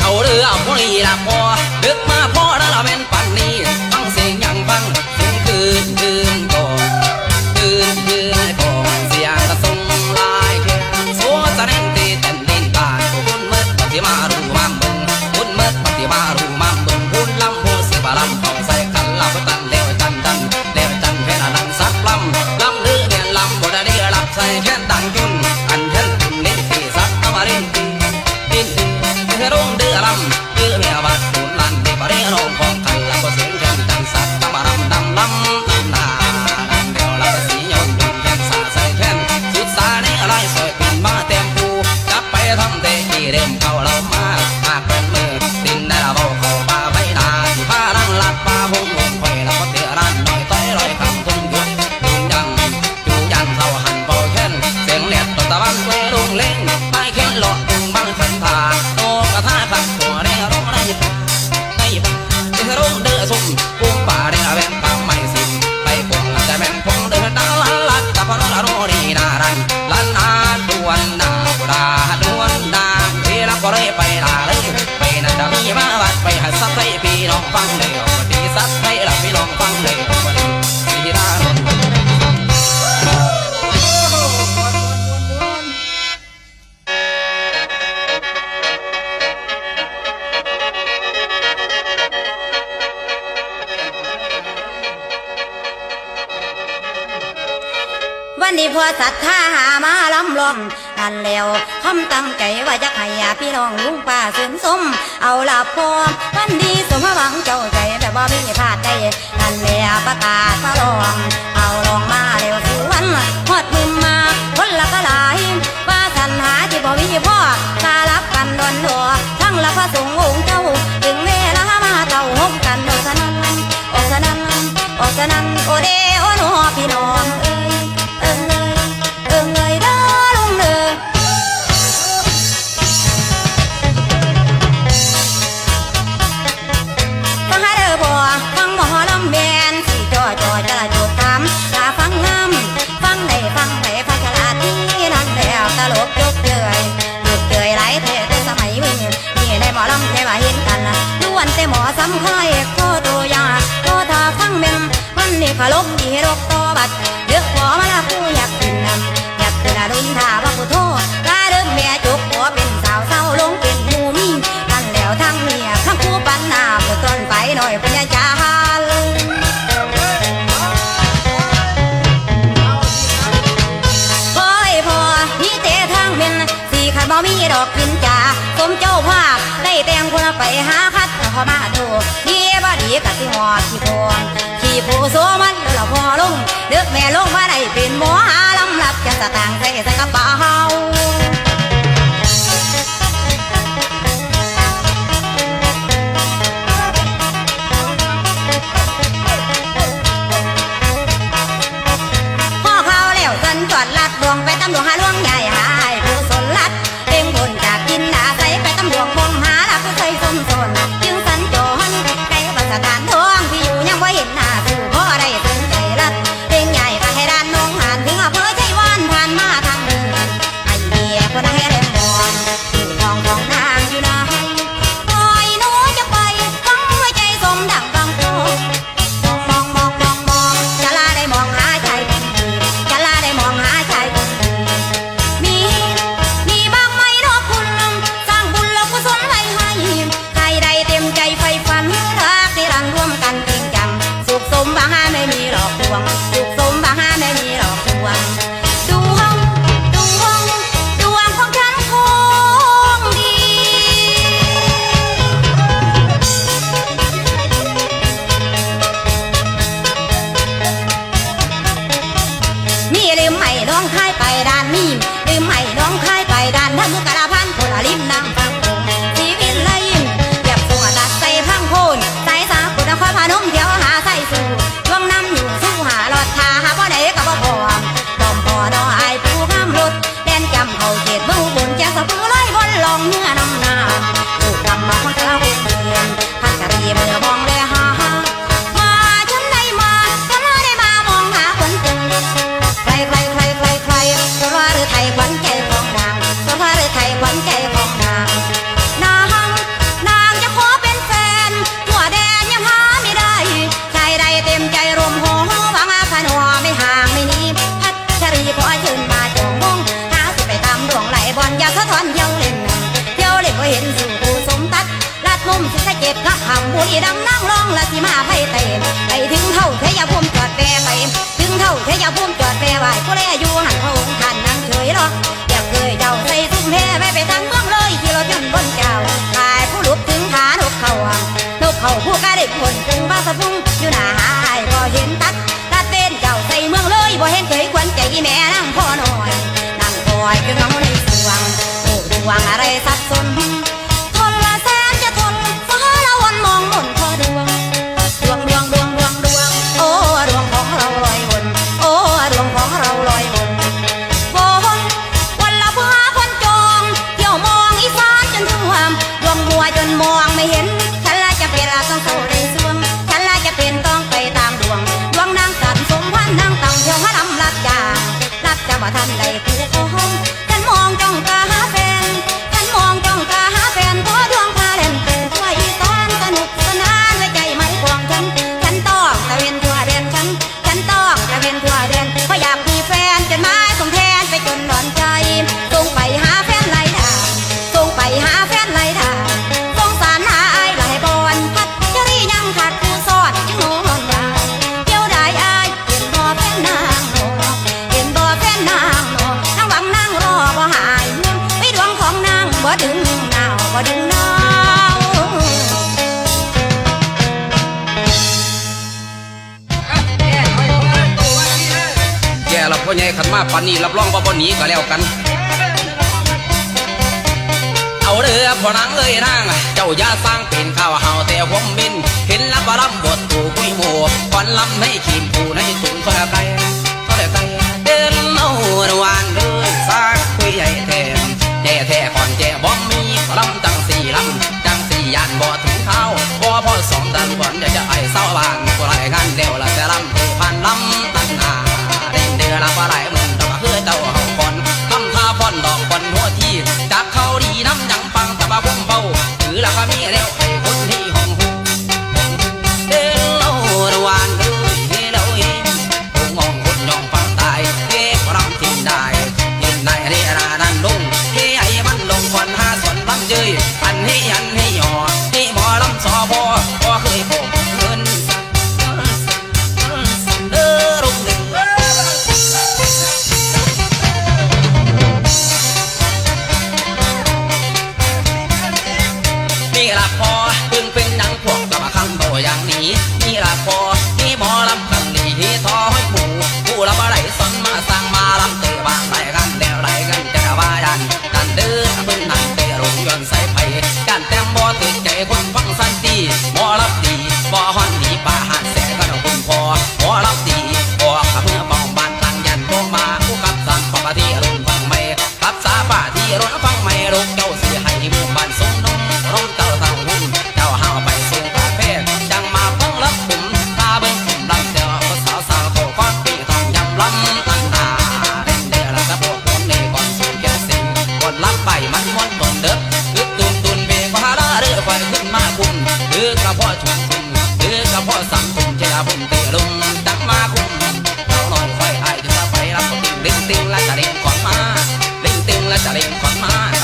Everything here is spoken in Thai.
đầu đưa ông đi làm hoa đức ศรัทธาหามาล้ำลองนั่นแล้วคำตั้งใจว่าจะให้พี่น้องลุงป้าเสื่อมสม เอาละพอมวันดีสมหวังเจ้าใจแบบว่าไม่พลาดได้นั่นแหละประกาศมาลอง เอาลองมาเร็วสู่วันฮอดมือมาคนละก็หลายว่าสันหาที่บ่มีพ่อตาลับกันดนโขลุ่มดีรกตอบัดเลือกหัวมาละผู้อยากเป็นนำอยากเป็นอรุนทาว่าผู้โทษกลาเริ่มแม่จุกหัวเป็นสาวเศร้าลงเป็นมูมีทั้งแล้วทั้งเมียทั้งผู้ปันนาเพื่อต้นไปหน่อยปัญญาจาบ่มีดอกกินจ่าสมเจ้าภาพได้แต่งคนไปหาคัดขอมาดูเยี่ยบดีกัะสิหอดที่พวง ผู้สวมันเล่อพอลงเด็กแม่ลงมาได้เป็นหมอหาลำลับจะสตางค์ใส่ใส่กระเป๋า สีดำนั่งรองละสีมาไผ่เต็มไปถึงเท่าเทยาพุ่มจอดแปรไป ถึงเท่าเทยาพุ่มจอดแปรไหวผู้แลอยู่หันพงค์ท่นนั่งเฉยรออยากเคยเจ้าใส่ซุ้มแพ่ไปไปทางเมืองเลยขี่รถจนบนเจ้าตายผู้ลุบถึงขานกเข่านกเข่าผู้กระเด็กคนจึงบ้าสะพุ่งอยู่หนา พ่อใหญ่ขันมาปานนี้รับรองว่าบ่หนีก็แล้วกัน เอาเรือพอนังเลยนั่งเจ้าอย่าสร้างเป็นข้าวเฮาแต่ผมมิน เห็นลับว่าลำบทตูกุ้ยหมูควันลำให้ขีมผู้ในสุงเท่าไร ดอกบอนหัวที่จับเขาดีน้ำยังปังสบาบุ้มเบาถือละก็มีแล้วคนที่ห้องหูเดินเล่าระวานเฮ้ยเยเล่าเฮ้ยผมมองคนยองฟังตายเฮ้ยรำทิ้งได้ยินได้เรียนานันลงเฮ้ยไอ้มันลงควันหาส่วนลำเจยอันเฮ้ย All my mind.